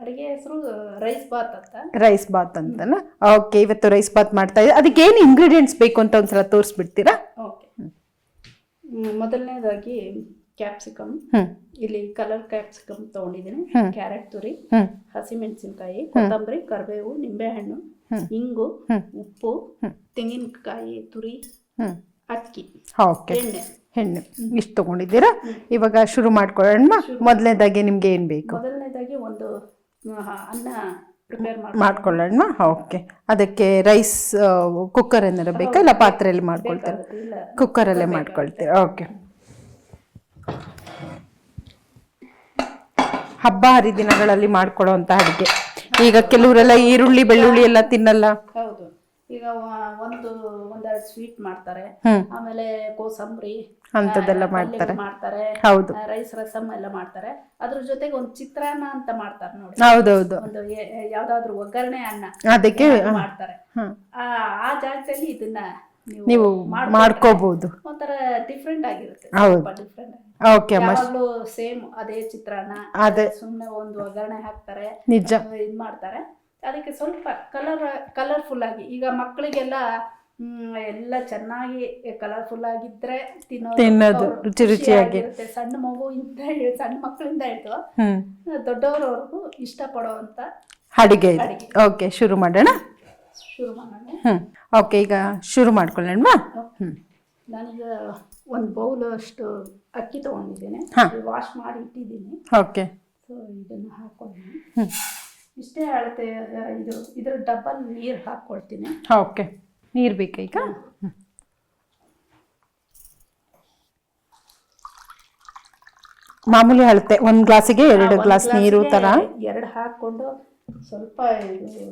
ಅಡುಗೆ ಹೆಸರು ರೈಸ್ ಬಾತ್ ಅಂತ. ರೈಸ್ ಬಾತ್ ಅಂತನಾ? ಓಕೆ ಇವತ್ತು ರೈಸ್ ಬಾತ್ ಮಾಡ್ತಾ ಇದ್ದೀವಿ ಅದಕ್ಕೆ ಏನು ಇಂಗ್ರೀಡಿಯೆಂಟ್ಸ್ ಬೇಕು ಅಂತ ಒಂದ್ಸಲ ತೋರಿಸ್ಬಿಡ್ತೀರಾ? ಓಕೆ ಮೊದಲನೇದಾಗಿ ಕ್ಯಾಪ್ಸಿಕಮ್ ಇಲ್ಲಿ ಕಲರ್ ಕ್ಯಾಪ್ಸಿಕಮ್ ತಗೊಂಡಿದ್ದೀನಿ. ಕ್ಯಾರೆಟ್ ತುರಿ ಹಸಿಮೆಣಸಿನಕಾಯಿ ಕೊತ್ತಂಬರಿ ಕರಿಬೇವು ನಿಂಬೆಹಣ್ಣು. ಇಂಗು ಉಪ್ಪು. ತೆಂಗಿನಕಾಯಿ ತುರಿ ಅಕ್ಕಿ ಓಕೆ ಎಣ್ಣೆ. ಹೆಣ್ಣು ಇಷ್ಟು ತಗೊಂಡಿದ್ದೀರಾ? ಇವಾಗ ಶುರು ಮಾಡ್ಕೊಳ್ಳೋಣ ಮೊದಲನೇದಾಗಿ ನಿಮ್ಗೆ ಏನು ಬೇಕು? ಮೊದಲನೇದಾಗಿ ಒಂದು ಅನ್ನ ಪ್ರಿಪೇರ್ ಮಾಡ್ಕೊಳ್ಳೋಣ? ಓಕೆ ಅದಕ್ಕೆ ರೈಸ್ ಕುಕ್ಕರ್ ಏನಾರ ಬೇಕಾ? ಇಲ್ಲ ಪಾತ್ರೆಯಲ್ಲಿ ಮಾಡ್ಕೊಳ್ತಾರೆ? ಕುಕ್ಕರಲ್ಲೇ ಮಾಡ್ಕೊಳ್ತೀರಾ? ಓಕೆ ಹಬ್ಬ ಹರಿದಿನಗಳಲ್ಲಿ ಮಾಡ್ಕೊಳ್ಳೋಂಥ ಅಡುಗೆ. ಈಗ ಕೆಲವರೆಲ್ಲ ಈರುಳ್ಳಿ ಬೆಳ್ಳುಳ್ಳಿ ಎಲ್ಲ ತಿನ್ನಲ್ಲ? ಈಗ ವ- ಒಂದು ಒಂದೆರಡು ಸ್ವೀಟ್ ಮಾಡ್ತಾರೆ. ಹ್ಮ್. ಆಮೇಲೆ ಕೋಸಂಬರಿ ಅಂತದೆಲ್ಲ ಮಾಡ್ತಾರೆ. ಮಾಡ್ತಾರೆ. ಹೌದು. ರೈಸ್ ರಸಮ್ ಎಲ್ಲ ಮಾಡ್ತಾರೆ. ಅದ್ರ ಜೊತೆಗೆ ಒಂದು ಚಿತ್ರಾನ್ನ ಅಂತ ಮಾಡ್ತಾರೆ ನೋಡಿ. ಹೌದೌದು. ಒಂದು ಯಾವ್ದಾದ್ರು ಒಗ್ಗರಣೆ ಅನ್ನ ಅದಕ್ಕೆ ಅದು ಮಾಡ್ತಾರೆ. ಹ್ಮ್. ಆ ಆ ಜಾಗದಲ್ಲಿ ಇದನ್ನ ನೀವು ಮಾಡ್ಕೊಂಡ್ರೆ ಮಾಡ್ಕೋಬಹುದು ಒಂಥರ ಡಿಫ್ರೆಂಟ್ ಆಗಿರುತ್ತೆ. ಹೌದು. ಡಿಫ್ರೆಂಟ್ ಓಕೆ ಅಮ್ಮ ಯಾವಾಗ್ಲೂ ಸೇಮ್ ಅದೇ ಚಿತ್ರಾನ್ನ ಅದೇ. ಸುಮ್ನೆ ಒಂದು ಒಗ್ಗರಣೆ ಹಾಕ್ತಾರೆ. ನಿಜ. ಇದ್ ಮಾಡ್ತಾರೆ. ಅದಕ್ಕೆ ಸ್ವಲ್ಪ ಕಲರ್ ಕಲರ್ಫುಲ್ಲಾಗಿ ಈಗ ಮಕ್ಕಳಿಗೆಲ್ಲ ಎಲ್ಲ ಚೆನ್ನಾಗಿ ಕಲರ್ಫುಲ್ ಆಗಿದ್ರೆ ತಿನ್ನೋದು ರುಚಿ ರುಚಿಯಾಗಿ. ಸಣ್ಣ ಮಗುವಿಂದ ಸಣ್ಣ ಮಕ್ಕಳಿಂದ ಹಿಡಿದು ದೊಡ್ಡವರವರೆಗೂ ಇಷ್ಟಪಡುವಂತ ಅಡಿಗೆ. ಓಕೆ ಶುರು ಮಾಡೋಣ? ಶುರು ಮಾಡೋಣ. ಓಕೆ ಈಗ ಶುರು ಮಾಡ್ಕೊಳ್ಳೋಣ ಹ್ಞೂ ನಾನೀಗ ಒಂದು ಬೌಲ್ ಅಷ್ಟು ಅಕ್ಕಿ ತಗೊಂಡಿದ್ದೇನೆ. ವಾಶ್ ಮಾಡಿ ಇಟ್ಟಿದ್ದೀನಿ. ಓಕೆ ಸೊ ಇದನ್ನು ಹಾಕೊಂಡು ಇಷ್ಟೇ ಅಳತೆ ಇದು ಇದ್ರ ಡಬಲ್ ನೀರು ಹಾಕ್ಕೊಳ್ತೀನಿ ಓಕೆ. ನೀರು ಬೇಕ ಈಗ? ಮಾಮೂಲಿ ಅಳತೆ ಒಂದು ಗ್ಲಾಸಿಗೆ ಎರಡು ಗ್ಲಾಸ್ ನೀರು ಥರ ಎರಡು ಹಾಕ್ಕೊಂಡು ಸ್ವಲ್ಪ ಇದು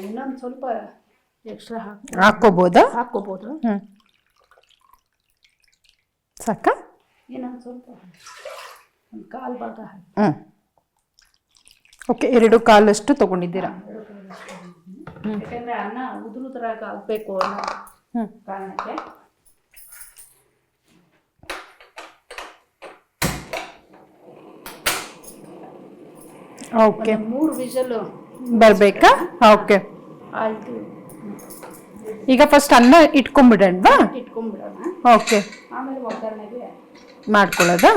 ಇನ್ನೊಂದು ಸ್ವಲ್ಪ ಎಕ್ಸ್ಟ್ರಾ ಹಾಕಿ ಹಾಕ್ಕೋಬೋದಾ? ಹಾಕ್ಕೋಬೋದು. ಸಾಕ? ಇನ್ನೊಂದು ಸ್ವಲ್ಪ ಒಂದು ಕಾಲು ಭಾಗ ಹಾಕಿ. ಹ್ಮ್. ಓಕೆ ಎರಡು ಕಾಲಷ್ಟು ತಗೊಂಡಿದ್ದೀರಾ? ಯಾಕಂದ್ರೆ ಅನ್ನ ಉದುರು ತರ ಅನ್ನೋ ಹ್ಮ್. ಕಾರಣಕ್ಕೆ. ಓಕೆ. ಒಂದು ಮೂರು ವಿಷಲು ಬರಬೇಕಾ? ಓಕೆ. ಆಯಿತು. ಈಗ ಫಸ್ಟ್ ಅನ್ನ ಇಟ್ಕೊಂಡ್ಬಿಡಣ್ವಾ ಇಟ್ಕೊಂಡ್ಬಿಡೋಣ ಓಕೆ. ಆಮೇಲೆ ಒಗ್ಗರಣೆಗೆ ಮಾಡ್ಕೊಳ್ಳೋದಾ?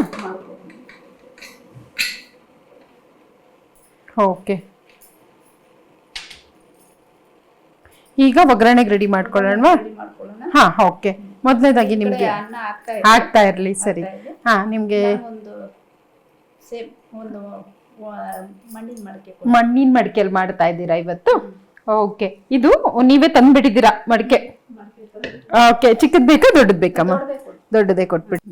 ಓಕೆ. ಈಗ ಒಗ್ಗರಣೆಗೆ ರೆಡಿ ಮಾಡ್ಕೊಳ್ಳೋಣವಾ? ಹಾ ಓಕೆ. ಮೊದಲನೇದಾಗಿ ನಿಮಗೆ ಹಾಕ್ತಾ ಆಗ್ತಾ ಇರಲಿ. ಸರಿ. ಹಾಂ ನಿಮಗೆ ಮಣ್ಣಿನ ಮಡಕೆ ಮಣ್ಣಿನ ಮಡಿಕೆಯಲ್ಲಿ ಮಾಡ್ತಾ ಇದ್ದೀರಾ ಇವತ್ತು? ಓಕೆ. ಇದು ನೀವೇ ತಂದ್ಬಿಟ್ಟಿದ್ದೀರಾ ಮಡಿಕೆ? ಓಕೆ ಚಿಕ್ಕದ್ ಬೇಕಾ ದೊಡ್ಡದ್ ಬೇಕಮ್ಮ ದೊಡ್ಡದೇ ಕೊಟ್ಬಿಡಿ ದೊಡ್ಡದೇ ಕೊಟ್ಬಿಟ್ಟು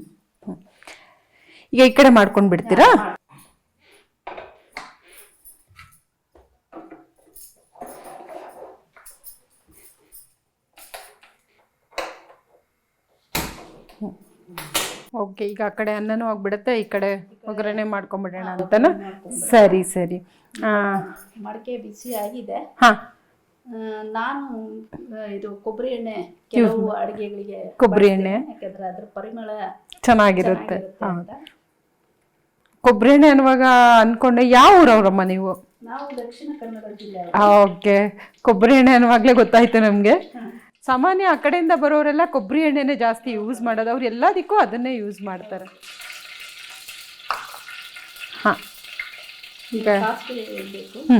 ಈಗ ಈ ಕಡೆ ಮಾಡ್ಕೊಂಡು ಬಿಡ್ತೀರಾ ಓಕೆ ಈಗ ಆ ಕಡೆ ಅನ್ನನೂ ಆಗ್ಬಿಡುತ್ತೆ ಈ ಕಡೆ ಒಗ್ಗರಣೆ ಮಾಡ್ಕೊಂಬಿಡೋಣ ಅಂತನಾ? ಸರಿ ಸರಿ. ಮಡಕೆ ಬಿಸಿ ಆಗಿದೆ. ಹಾ. ನಾನು ಇದು ಕೊಬ್ಬರಿ ಎಣ್ಣೆ ಕೆಲವು ಅಡುಗೆಗಳಿಗೆ ಕೊಬ್ಬರಿ ಎಣ್ಣೆ. ಯಾಕಂದ್ರೆ ಅದ್ರ ಪರಿಮಳ ಚೆನ್ನಾಗಿರುತ್ತೆ. ಚೆನ್ನಾಗಿರುತ್ತೆ. ಕೊಬ್ಬರಿ ಎಣ್ಣೆ ಅನ್ನುವಾಗ ಅನ್ಕೊಂಡೆ ಯಾವ ಊರವ್ರಮ್ಮ ನೀವು? ನಾವು ದಕ್ಷಿಣ ಕನ್ನಡ ಜಿಲ್ಲೆ ಓಕೆ. ಕೊಬ್ಬರಿ ಎಣ್ಣೆ ಅನ್ನುವಾಗಲೇ ಗೊತ್ತಾಯ್ತು ನಮಗೆ. ಸಾಮಾನ್ಯ ಆ ಕಡೆಯಿಂದ ಬರೋರೆಲ್ಲ ಕೊಬ್ಬರಿ ಎಣ್ಣೆನೇ ಜಾಸ್ತಿ ಯೂಸ್ ಮಾಡೋದು. ಅವ್ರು ಎಲ್ಲದಕ್ಕೂ ಅದನ್ನೇ ಯೂಸ್ ಮಾಡ್ತಾರೆ. ಹಾಂ. ಈಗ ಹ್ಞೂ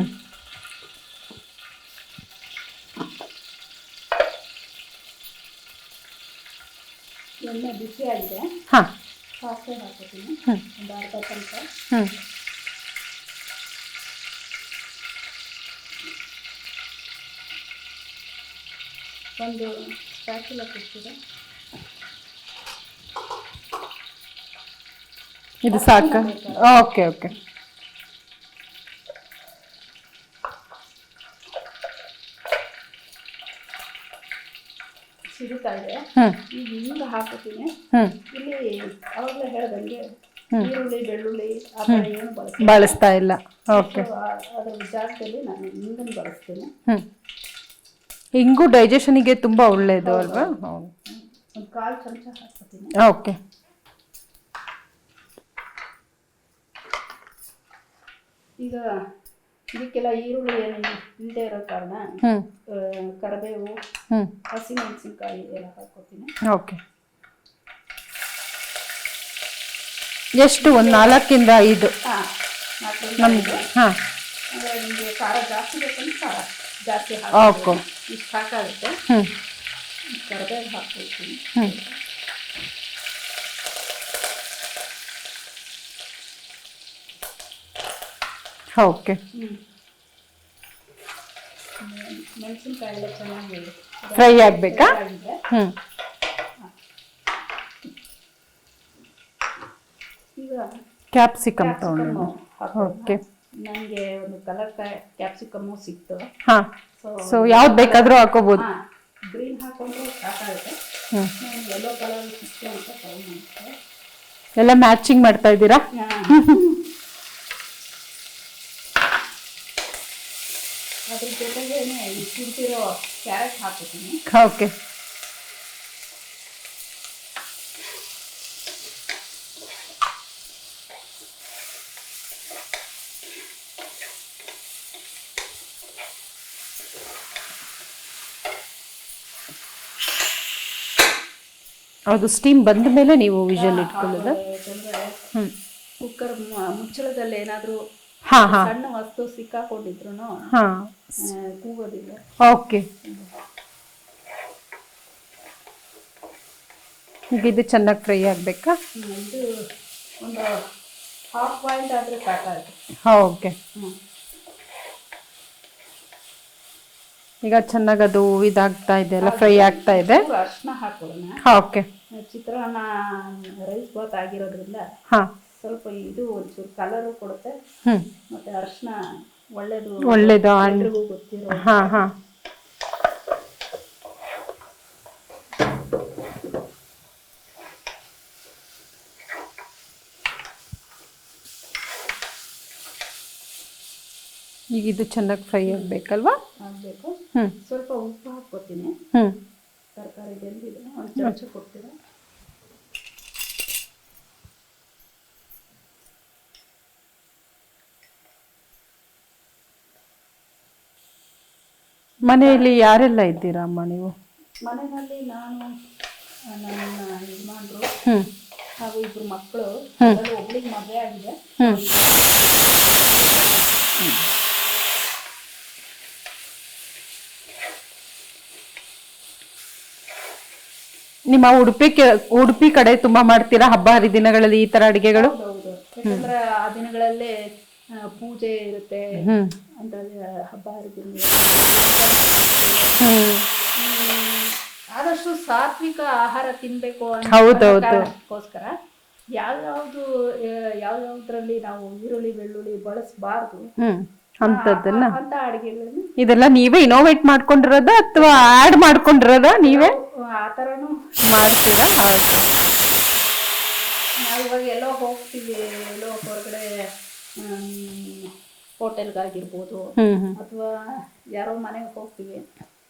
ಹಾಂ. ಹ್ಞೂ ಒಂದು ಸ್ಪ್ಯಾಚುಲ ಕೊಡ್ತೀರಾ ಇದು ಸಾಕು? Okay okay. ಸಿಗುತ್ತಾ ಇದೆ? ಈಗ ಹಿಂಗ ಹಾಕೋತೀನಿ ಇಲ್ಲಿ ಅವಾಗಲೇ ಹೇಳ್ದಂಗೆ ಈರುಳ್ಳಿ ಬೆಳ್ಳುಳ್ಳಿ ಆ ಥರ ಏನು ಬಳಸ್ತಾ ಇಲ್ಲ. ಓಕೆ. ಆ- ಜಾಗದಲ್ಲಿ ನಾನು ಹಿಂಗನ್ನು ಬಳಸ್ತೀನಿ. ಹಿಂಗೂ ಡೈಜೆಷನಿಗೆ ತುಂಬ ಒಳ್ಳೆಯದು ಅಲ್ವಾ? ಓಕೆ. ಈಗ ಇದಕ್ಕೆಲ್ಲ ಈರುಳ್ಳಿ ಏನು ಇಲ್ಲದೆ ಇರೋ ಕಾರಣ ಕರಿಬೇವು ಹಸಿಮೆಣಸಿನ್ಕಾಯಿ ಎಲ್ಲ ಹಾಕೋತೀನಿ ಓಕೆ. ಎಷ್ಟು? ಒಂದು ನಾಲ್ಕಿಂದ ಐದು. ನಮ್ಗೆ. ಹಾಂ. ನಿಮಗೆ ಖಾರ ಜಾಸ್ತಿ ಬೇಕಂದ್ರೆ ಖಾರ. ಜಾಸ್ತಿ. ಹಾಕಿ. ಇಷ್ಟು ಸಾಕಾಗುತ್ತೆ ಕರಿಬೇವು ಹಾಕ್ಕೊಳ್ತೀನಿ ಓಕೆ. ಮೆಣಸಿನ್ಕಾಯಿ ಎಲ್ಲ ಚೆನ್ನಾಗಿ ಫ್ರೈ ಆಗಬೇಕಾ? ಹ್ಞೂ ಕ್ಯಾಪ್ಸಿಕಮ್ ತಗೊಂಡು ಓಕೆ. ನನಗೆ ಒಂದು ಕಲರ್ ಕ್ಯಾಪ್ಸಿಕಮ್ಮು ಸಿಕ್ತು. ಹಾಂ ಸೊ ಯಾವ್ದು ಬೇಕಾದರೂ ಹಾಕೋಬೋದು ಹಾಂ ಗ್ರೀನ್ ಹಾಕೊಂಡ್ರೆ ಸಾಕಾಗುತ್ತೆ. ನಾನು ಯೆಲ್ಲೋ ಕಲರ್ ಸಿಕ್ತು ಅಂತ ತಗೊಂಡೆ ಎಲ್ಲ ಮ್ಯಾಚಿಂಗ್ ಮಾಡ್ತಾ ಇದ್ದೀರಾ? ಅದ್ರ ಜೊತೆಗೆ ಕುಡ್ತಿರೋ ಕ್ಯಾರೆಟ್ ಹಾಕೋತೀನಿ ಓಕೆ. ಅದು ಸ್ಟೀಮ್ ಬಂದ ಮೇಲೆ ನೀವು ವಿಷಲ್ ಇಟ್ಕೊಳ್ಳೋದು. ಯಾಕಂದ್ರೆ ಹ್ಞೂ ಕುಕ್ಕರ್ ಮುಚ್ಚಳದಲ್ಲಿ ಏನಾದರೂ ಹಾಂ ಹಾಂ. ಸಣ್ಣ ವಸ್ತು ಸಿಕ್ಕಾಕೊಂಡಿದ್ರು ಹಾಂ. ಕೂಗೋದಿಲ್ಲ. ಓಕೆ ಈಗ ಇದು ಚೆನ್ನಾಗಿ ಫ್ರೈ ಆಗಬೇಕಾ? ಇದು ಒಂದು ಹಾಫ್ ಪಾಯಿಂಟ್ ಆದರೆ ಸಾಕಾಗುತ್ತೆ ಹಾಂ ಓಕೆ ಹ್ಞೂ ಈಗ ಚೆನ್ನಾಗಿ ಅದು ಇದಾಗ್ತಾ ಇದೆ ಎಲ್ಲ ಫ್ರೈ ಆಗ್ತಾ ಇದೆ? ಅರ್ಶಿನ ಹಾಕೋಣ ಓಕೆ ಚಿತ್ರಾನ್ನ ರೈಸ್ ಬಾತ್ ಆಗಿರೋದ್ರಿಂದ ಹಾಂ. ಸ್ವಲ್ಪ ಇದು ಒಂಚೂರು ಕಲರು ಕೊಡುತ್ತೆ. ಮತ್ತೆ ಅರ್ಶಿನ ಒಳ್ಳೇದು ಒಳ್ಳೇದು ಎಲ್ರಿಗೂ ಗೊತ್ತಿರೋ ಹಾಂ ಹಾಂ. ಈಗ ಇದು ಚೆನ್ನಾಗಿ ಫ್ರೈ ಆಗಬೇಕಲ್ವಾ? ಆಗಬೇಕು. ಹ್ಞೂ ಸ್ವಲ್ಪ ಉಪ್ಪು ಹಾಕೋತೀನಿ ಹ್ಞೂ ತರಕಾರಿ ಬೆಂದಿದೆ ಒಂದು ಚಮಚ ಕೊಡ್ತೀರಾ? ಮನೆಯಲ್ಲಿ ಯಾರೆಲ್ಲ ಇದ್ದೀರಾ ಅಮ್ಮ ನೀವು? ಮನೆಯಲ್ಲಿ ನಾನು ನನ್ನ ಯಜಮಾನರು ಹಾಗೂ ಇಬ್ರು ಮಕ್ಕಳು. ಒಬ್ಳಿಗೆ ಮದುವೆ ಆಗಿದೆ. ನಿಮ್ಮ ಉಡುಪಿ ಉಡುಪಿ ಕಡೆ ತುಂಬಾ ಮಾಡ್ತೀರಾ ಹಬ್ಬ ಹರಿದಿನಗಳಲ್ಲಿ ಈ ತರ ಅಡಿಗೆಗಳು? ಹೌದು ಯಾಕಂದ್ರೆ ಆ ದಿನಗಳಲ್ಲಿ ಆ, ಪೂಜೆ ಇರುತ್ತೆ. ಹ್ಮ್. ಅಂತ ಹಬ್ಬ ಹರಿದಿನ. ಹ್ಮ್. ಆದಷ್ಟು ಸಾತ್ವಿಕ ಆಹಾರ ತಿನ್ಬೇಕು ಅನ್ನೋ ಹೌದೌದು. ಕಾರಣಕ್ಕೋಸ್ಕರ ಯಾವ್ಯಾವ್ದು ಆ, ಯಾವ್ಯಾವ್ದ್ರಲ್ಲಿ ನಾವು ಈರುಳ್ಳಿ ಬೆಳ್ಳುಳ್ಳಿ ಬಳಸಬಾರ್ದು ಹ್ಮ್. ಅಂತದನ್ನ ಅಂತ ಅಡಿಗೆಗಳನ್ನು ಇದೆಲ್ಲ ನೀವೇ ಇನೋವೇಟ್ ಮಾಡ್ಕೊಂಡಿರೋದ ಅಥವಾ ಆಡ್ ಮಾಡ್ಕೊಂಡಿರೋದ ನೀವೇ? ಆ ಥರನೂ ಮಾಡ್ತೀರಾ? ಹೌದು ನಾವು ಇವಾಗ ಎಲ್ಲೋ ಹೋಗ್ತೀವಿ ಎಲ್ಲೋ ಹೊರಗಡೆ ಹೋಟೆಲ್ಗಾಗಿರ್ಬೋದು ಅಥವಾ ಯಾರೋ ಮನೆಗೆ ಹೋಗ್ತೀವಿ.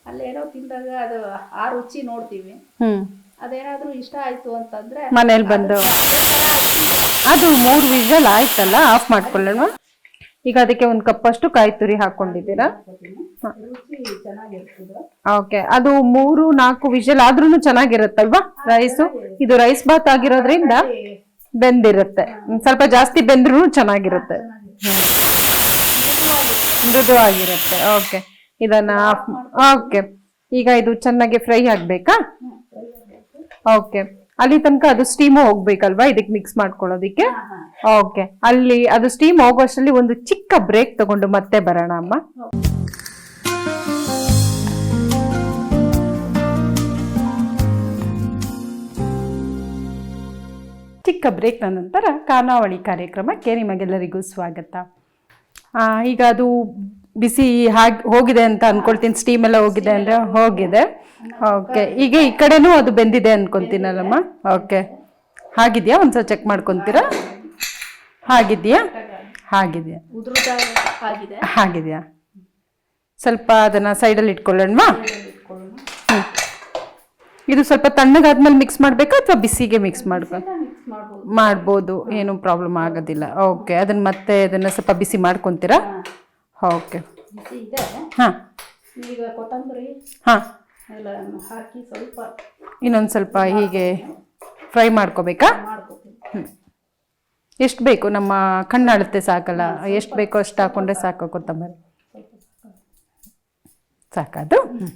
ಅಲ್ಲೇನೋ ತಿಂದಾಗ ಅದು ಆ ರುಚಿ ನೋಡ್ತೀವಿ. ಅದೇನಾದ್ರೂ ಇಷ್ಟ ಆಯ್ತು ಅಂತಂದ್ರೆ ಮನೇಲಿ ಬಂದು. ಅದು ಮೂರು ವಿಷಲ್ ಆಯ್ತಲ್ಲ ಆಫ್ ಮಾಡ್ಕೊಳ್ಳೋಣ? ಈಗ ಅದಕ್ಕೆ ಒಂದು ಕಪ್ಪಷ್ಟು ಕಾಯಿ ತುರಿ ಹಾಕೊಂಡಿದ್ದೀರಾ? ಓಕೆ ಅದು ಮೂರು, ನಾಲ್ಕು ವಿಷಲ್ ಆದ್ರೂ ಚೆನ್ನಾಗಿರುತ್ತಲ್ವಾ ರೈಸು ಇದು ರೈಸ್ ಬಾತ್ ಆಗಿರೋದ್ರಿಂದ ಬೆಂದಿರುತ್ತೆ. ಸ್ವಲ್ಪ ಜಾಸ್ತಿ ಬೆಂದ್ರೂ ಚೆನ್ನಾಗಿರುತ್ತೆ. ಮೃದುವಾಗಿರುತ್ತೆ ಓಕೆ ಇದನ್ನ ಓಕೆ ಈಗ ಇದು ಚೆನ್ನಾಗಿ ಫ್ರೈ ಆಗ್ಬೇಕಾ? ಓಕೆ ಅಲ್ಲಿ ತನಕ ಅದು ಸ್ಟೀಮ್ ಹೋಗ್ಬೇಕಲ್ವಾ? ಇದಕ್ಕೆ ಮಿಕ್ಸ್ ಮಾಡ್ಕೊಳ್ಳೋದಿಕ್ಕೆ? ಓಕೆ ಅಲ್ಲಿ ಅದು ಸ್ಟೀಮ್ ಹೋಗೋಷ್ಟರಲ್ಲಿ ಒಂದು ಚಿಕ್ಕ ಬ್ರೇಕ್ ತಗೊಂಡು ಮತ್ತೆ ಬರೋಣ ಅಮ್ಮ. ಚಿಕ್ಕ ಬ್ರೇಕ್ನ ನಂತರ ಖಾನಾವಳಿ ಕಾರ್ಯಕ್ರಮಕ್ಕೆ ನಿಮಗೆಲ್ಲರಿಗೂ ಸ್ವಾಗತ. ಈಗ ಅದು ಬಿಸಿ ಹಾಗೆ ಹೋಗಿದೆ ಅಂತ ಅನ್ಕೊಳ್ತೀನಿ. ಸ್ಟೀಮ್ ಎಲ್ಲ ಹೋಗಿದೆ ಅಂದ್ರೆ ಹೋಗಿದೆ. ಓಕೆ ಈಗ ಈ ಕಡೆನೂ ಅದು ಬೆಂದಿದೆ ಅನ್ಕೊಂತೀನಲ್ಲಮ್ಮ ಓಕೆ ಹಾಗಿದ್ಯಾ? ಒಂದ್ಸಲ ಚೆಕ್ ಮಾಡ್ಕೊಂತೀರಾ? ಹಾಗಿದೆಯಾ? ಹಾಗಿದೆಯಾ? ಹಾಗಿದೆಯಾ? ಸ್ವಲ್ಪ ಅದನ್ನ ಸೈಡಲ್ಲಿ ಇಟ್ಕೊಳ್ಳೋಣವಾ? ಇಟ್ಕೊಳ್ಳೋಣ ಇದು ಸ್ವಲ್ಪ ತಣ್ಣಗಾದ್ಮೇಲೆ ಮಿಕ್ಸ್ ಮಾಡ್ಬೇಕಾ ಅಥವಾ ಬಿಸಿಗೆ ಮಿಕ್ಸ್ ಮಾಡ್ಬೋದು. ಮಾಡ್ಬೋದು. ಏನು ಪ್ರಾಬ್ಲಮ್ ಆಗೋದಿಲ್ಲ. ಓಕೆ ಅದನ್ನ ಮತ್ತೆ ಅದನ್ನ ಸ್ವಲ್ಪ ಬಿಸಿ ಮಾಡ್ಕೊಂತೀರಾ? ಓಕೆ ಬಿಸಿ ಇದೆ ಹಾಂ. ಈಗ ಕೊತ್ತಂಬರಿ ಹಾಂ. ಎಲ್ಲ ಹಾಕಿ ಸ್ವಲ್ಪ ಇನ್ನೊಂದು ಸ್ವಲ್ಪ ಹೀಗೆ ಫ್ರೈ ಮಾಡ್ಕೋಬೇಕಾ? ಹ್ಞೂ ಎಷ್ಟು ಬೇಕು? ನಮ್ಮ ಕಣ್ಣಾಳುತ್ತೆ ಸಾಕಲ್ಲ. ಎಷ್ಟು ಬೇಕೋ ಅಷ್ಟು ಹಾಕೊಂಡ್ರೆ ಸಾಕು ಕೊತ್ತಂಬರಿ. ಸಾಕದು ಹ್ಮ್.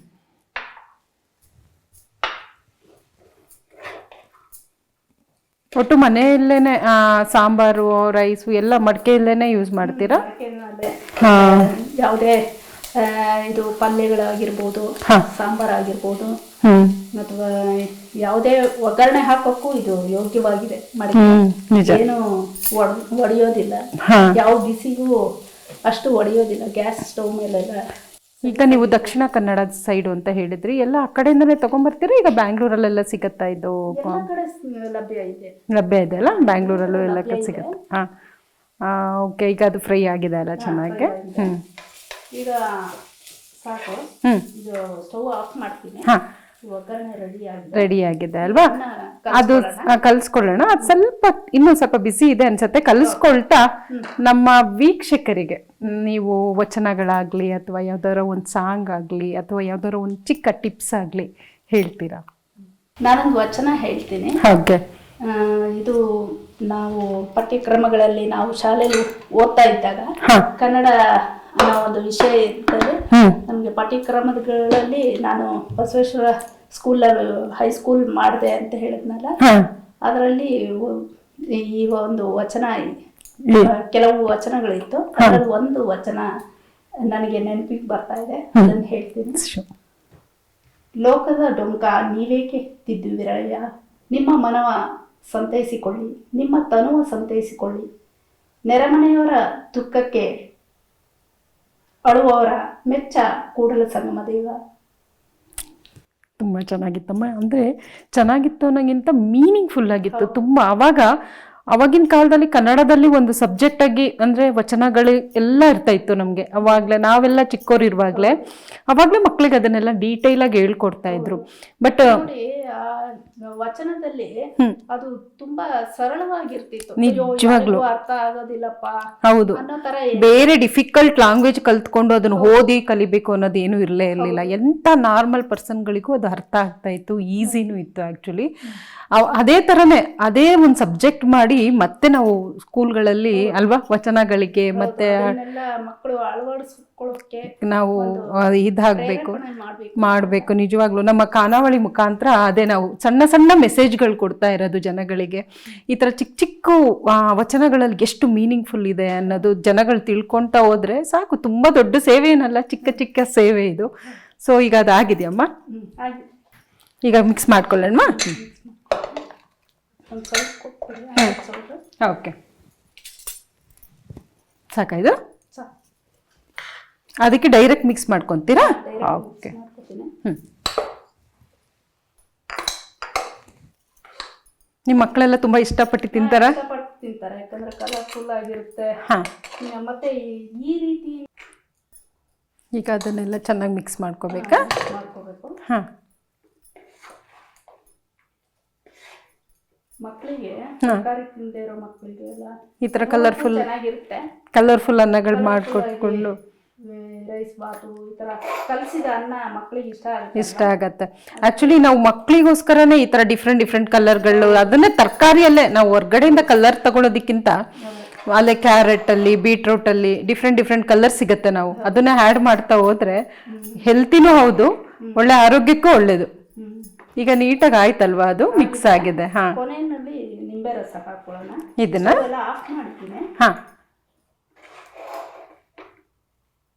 ಒಟ್ಟು ಮನೆಯಲ್ಲೇನೆ ಸಾಂಬಾರು ರೈಸು ಎಲ್ಲ ಮಡಿಕೆಯಲ್ಲೇನೆ ಯೂಸ್ ಮಾಡ್ತೀರಾ? ಯಾವುದೇ ಇದು ಪಲ್ಯಗಳಾಗಿರ್ಬೋದು ಸಾಂಬಾರ್ ಆಗಿರ್ಬೋದು ಅಥವಾ ಯಾವುದೇ ಒಗ್ಗರಣೆ ಹಾಕೋಕ್ಕೂ ಇದು ಯೋಗ್ಯವಾಗಿದೆ ಮಡಿಕೆ. ಏನು ಒಡೆಯೋದಿಲ್ಲ. ಯಾವ ಬಿಸಿಗೂ ಅಷ್ಟು ಒಡೆಯೋದಿಲ್ಲ. ಗ್ಯಾಸ್ ಸ್ಟವ್ ಮೇಲೆಲ್ಲ ಈಗ ನೀವು ದಕ್ಷಿಣ ಕನ್ನಡ ಸೈಡ್ ಅಂತ ಹೇಳಿದ್ರಿ ಎಲ್ಲ ಆ ಕಡೆಯಿಂದನೇ ತಗೊಂಡ್ಬರ್ತೀರಾ ಈಗ ಬ್ಯಾಂಗ್ಳೂರಲ್ಲೆಲ್ಲ ಸಿಗತ್ತಾ ಇದು ಎಲ್ಲ ಕಡೆ ಸ್- ಲಭ್ಯ ಇದೆ. ಲಭ್ಯ ಇದೆ ಅಲ್ಲ? ಬ್ಯಾಂಗ್ಳೂರಲ್ಲೂ ಎಲ್ಲ ಸಿಗುತ್ತೆ? ಹಾಂ. ಓಕೆ ಈಗ ಅದು ಫ್ರೈ ಆಗಿದೆ ಅಲ್ಲ ಚೆನ್ನಾಗಿ? ಹ್ಞೂ ಈಗ ಸಾಕು. ಹ್ಞೂ ಇದು ಸ್ಟವ್ ಆಫ್ ಮಾಡ್ತೀನಿ. ಹಾಂ. ಒಗ್ಗರಣೆ ರೆಡಿ ಆಗಿದೆ. ರೆಡಿ ಆಗಿದೆ ಅಲ್ವಾ ಅದು ಕಲ್ಸ್ಕೊಳ್ಳೋಣ. ಅದು ಸ್ವಲ್ಪ ಇನ್ನೂ ಸ್ವಲ್ಪ ಬಿಸಿ ಇದೆ ಅನ್ಸುತ್ತೆ. ಕಲಿಸ್ಕೊಳ್ತಾ ನಮ್ಮ ವೀಕ್ಷಕರಿಗೆ ನೀವು ವಚನಗಳಾಗ್ಲಿ ಅಥವಾ ಯಾವ್ದಾರ ಒಂದು ಸಾಂಗ್ ಆಗಲಿ ಅಥವಾ ಯಾವ್ದಾರ ಒಂದು ಚಿಕ್ಕ ಟಿಪ್ಸ್ ಆಗಲಿ ಹೇಳ್ತೀರಾ? ನಾನೊಂದು ವಚನ ಹೇಳ್ತೀನಿ. ಹಾಗೆ. ಆ, ಇದು ನಾವು ಪಠ್ಯಕ್ರಮಗಳಲ್ಲಿ ನಾವು ಶಾಲೆಯಲ್ಲಿ ಓದ್ತಾ ಇದ್ದಾಗ ಕನ್ನಡ ಒಂದು ವಿಷಯ ಇರ್ತದೆ. ಹ್ಞೂ ನಮಗೆ ಪಠ್ಯಕ್ರಮಗಳಲ್ಲಿ ನಾನು ಬಸವೇಶ್ವರ ಸ್ಕೂಲ್ ಹೈಸ್ಕೂಲ್ ಮಾಡಿದೆ ಅಂತ ಹೇಳಿದ್ನಲ್ಲ. ಅದರಲ್ಲಿ ಈ ಒಂದು ವಚನ ಕೆಲವು ವಚನಗಳಿತ್ತು. ಅದರಲ್ಲಿ ಒಂದು ವಚನ ನನಗೆ ನೆನಪಿಗೆ ಬರ್ತಾ ಇದೆ. ಅದನ್ನು ಹೇಳ್ತೀನಿ. ಲೋಕದ ಡೊಂಕ ನೀವೇಕೆ ತಿದ್ದುವಿರಯ್ಯ ನಿಮ್ಮ ಮನವ ಸಂತೈಸಿಕೊಳ್ಳಿ ನಿಮ್ಮ ತನುವ ಸಂತೈಸಿಕೊಳ್ಳಿ. ನೆರೆಮನೆಯವರ ದುಃಖಕ್ಕೆ ಅಳುವವರ ಮೆಚ್ಚ ಕೂಡಲ ಸಂಗಮ ದೇವ. ತುಂಬ ಚೆನ್ನಾಗಿತ್ತಮ್ಮ. ಅಂದರೆ ಚೆನ್ನಾಗಿತ್ತು ಅನ್ನೋಕ್ಕಿಂತ ಮೀನಿಂಗ್ಫುಲ್ ಆಗಿತ್ತು. ತುಂಬ ಅವಾಗ ಅವಾಗಿನ ಕಾಲದಲ್ಲಿ ಕನ್ನಡದಲ್ಲಿ ಒಂದು ಸಬ್ಜೆಕ್ಟ್ ಆಗಿ ಅಂದ್ರೆ ವಚನಗಳು ಎಲ್ಲ ಇರ್ತಾ ಇತ್ತು ನಮ್ಗೆ. ಅವಾಗ್ಲೇ ನಾವೆಲ್ಲ ಚಿಕ್ಕೋರ್ ಇರುವಾಗ್ಲೇ ಅವಾಗ್ಲೇ ಮಕ್ಳಿಗೆ ಅದನ್ನೆಲ್ಲ ಡೀಟೇಲ್ ಆಗಿ ಹೇಳ್ಕೊಡ್ತಾ ಇದ್ರು. ಬಟ್ ವಚನದಲ್ಲಿ ಅದು ತುಂಬಾ ಸರಳವಾಗಿರ್ತಿತ್ತು. ನಿಜವಾಗ್ಲು. ಅರ್ಥ ಆಗೋದಿಲ್ಲಪ್ಪ ಹೌದು. ಬೇರೆ ಡಿಫಿಕಲ್ಟ್ ಲ್ಯಾಂಗ್ವೇಜ್ ಕಲ್ತ್ಕೊಂಡು ಅದನ್ನ ಓದಿ ಕಲಿಬೇಕು ಅನ್ನೋದು ಏನು ಇರಲೇ ಇರಲಿಲ್ಲ. ಎಂಥ ನಾರ್ಮಲ್ ಪರ್ಸನ್ಗಳಿಗೂ ಅದು ಅರ್ಥ ಆಗ್ತಾ ಇತ್ತು. ಈಸಿನೂ ಇತ್ತು ಆಕ್ಚುಲಿ ಅದೇ ತರನೇ ಅದೇ ಒಂದು ಸಬ್ಜೆಕ್ಟ್ ಮಾಡಿ ಮತ್ತೆ ನಾವು ಸ್ಕೂಲ್ಗಳಲ್ಲಿ ಅಲ್ವಾ? ವಚನಗಳಿಗೆ ಮತ್ತೆ ಮಕ್ಕಳು ಅಳವಡಿಸ್ಕೊಳ್ಳೋಕೆ ನಾವು ಇದಾಗಬೇಕು ಮಾಡಬೇಕು. ನಿಜವಾಗ್ಲೂ. ನಮ್ಮ ಖಾನಾವಳಿ ಮುಖಾಂತರ ಅದೇ ನಾವು ಸಣ್ಣ ಸಣ್ಣ ಮೆಸೇಜ್ಗಳು ಕೊಡ್ತಾ ಇರೋದು ಜನಗಳಿಗೆ. ಈ ಥರ ಚಿಕ್ಕ ಚಿಕ್ಕ ವಚನಗಳಲ್ಲಿ ಎಷ್ಟು ಮೀನಿಂಗ್ಫುಲ್ ಇದೆ ಅನ್ನೋದು ಜನಗಳು ತಿಳ್ಕೊಳ್ತಾ ಹೋದ್ರೆ ಸಾಕು. ತುಂಬ ದೊಡ್ಡ ಸೇವೆ ಏನಲ್ಲ ಚಿಕ್ಕ ಚಿಕ್ಕ ಸೇವೆ ಇದು. ಸೊ ಈಗ ಅದಾಗಿದೆಯಮ್ಮ? ಈಗ ಮಿಕ್ಸ್ ಮಾಡ್ಕೊಳ್ಳೋಣ. ಒಂದು ಸ್ವಲ್ಪ ಕೊಟ್ಬಿಡಿ ಅದಕ್ಕೆ ಸ್ವಲ್ಪ. ಓಕೆ. ಸಾಕಾ ಇದು? ಸಾಕು. ಅದಕ್ಕೆ ಡೈರೆಕ್ಟ್ ಮಿಕ್ಸ್ ಮಾಡ್ಕೊತೀರಾ? ಓಕೆ. ಹ್ಞೂ ನಿಮ್ಮ ಮಕ್ಕಳೆಲ್ಲ ತುಂಬ ಇಷ್ಟಪಟ್ಟು ತಿಂತಾರ? ಇಷ್ಟಪಟ್ಟು ತಿಂತಾರೆ. ಯಾಕಂದ್ರೆ ಕಲರ್ಫುಲ್ ಆಗಿರುತ್ತೆ. ಹಾಂ. ಮತ್ತೆ ಈ ರೀತಿ ಈಗ ಅದನ್ನೆಲ್ಲ ಚೆನ್ನಾಗಿ ಮಿಕ್ಸ್ ಮಾಡ್ಕೋಬೇಕಾ? ಮಾಡ್ಕೋಬೇಕು. ಹಾಂ. ಮಕ್ಕಳಿಗೆ ತರಕಾರಿ ತಿಂದೇ ಇರೋ ಮಕ್ಕಳಿಗೆ ಎಲ್ಲ ಈ ಥರ ಕಲರ್ಫುಲ್ ಚೆನ್ನಾಗಿರುತ್ತೆ. ಕಲರ್ಫುಲ್ ಅನ್ನಗಳು ಮಾಡಿಕೊಟ್ಕೊಂಡು. ರೈಸ್ ಬಾತು ಈ ತರ ಕಲಸಿದ ಅನ್ನ ಮಕ್ಕಳಿಗೆ ಇಷ್ಟ ಆಗುತ್ತೆ ಇಷ್ಟ ಆಗತ್ತೆ. ಆಕ್ಚುಲಿ ನಾವು ಮಕ್ಕಳಿಗೋಸ್ಕರನೇ ಈ ತರ ಡಿಫ್ರೆಂಟ್ ಡಿಫ್ರೆಂಟ್ ಕಲರ್ಗಳು ಅದನ್ನೇ ತರಕಾರಿಯಲ್ಲೇ ನಾವು ಹೊರ್ಗಡೆಯಿಂದ ಕಲರ್ ತಗೊಳೋದಕ್ಕಿಂತ ಅಲ್ಲೇ ಕ್ಯಾರೆಟ್ ಅಲ್ಲಿ ಬೀಟ್ರೂಟ್ ಅಲ್ಲಿ ಡಿಫ್ರೆಂಟ್ ಡಿಫ್ರೆಂಟ್ ಕಲರ್ ಸಿಗುತ್ತೆ ನಾವು. ಅದನ್ನ ಆ್ಯಡ್ ಮಾಡ್ತಾ ಹೋದ್ರೆ ಹೆಲ್ತಿನೂ ಹೌದು ಒಳ್ಳೆ ಆರೋಗ್ಯಕ್ಕೂ ಒಳ್ಳೇದು. ಈಗ ನೀಟಾಗಿ ಆಯ್ತಲ್ವಾ ಅದು? ಮಿಕ್ಸ್ ಆಗಿದೆ. ಹಾ. ಕೊನೆಯಲ್ಲಿ ನಿಂಬೆ ರಸ ಹಾಕೊಳ್ಳೋಣ. ಇದನ್ನ? ಆಫ್ ಮಾಡ್ತೀನಿ. ಹಾ.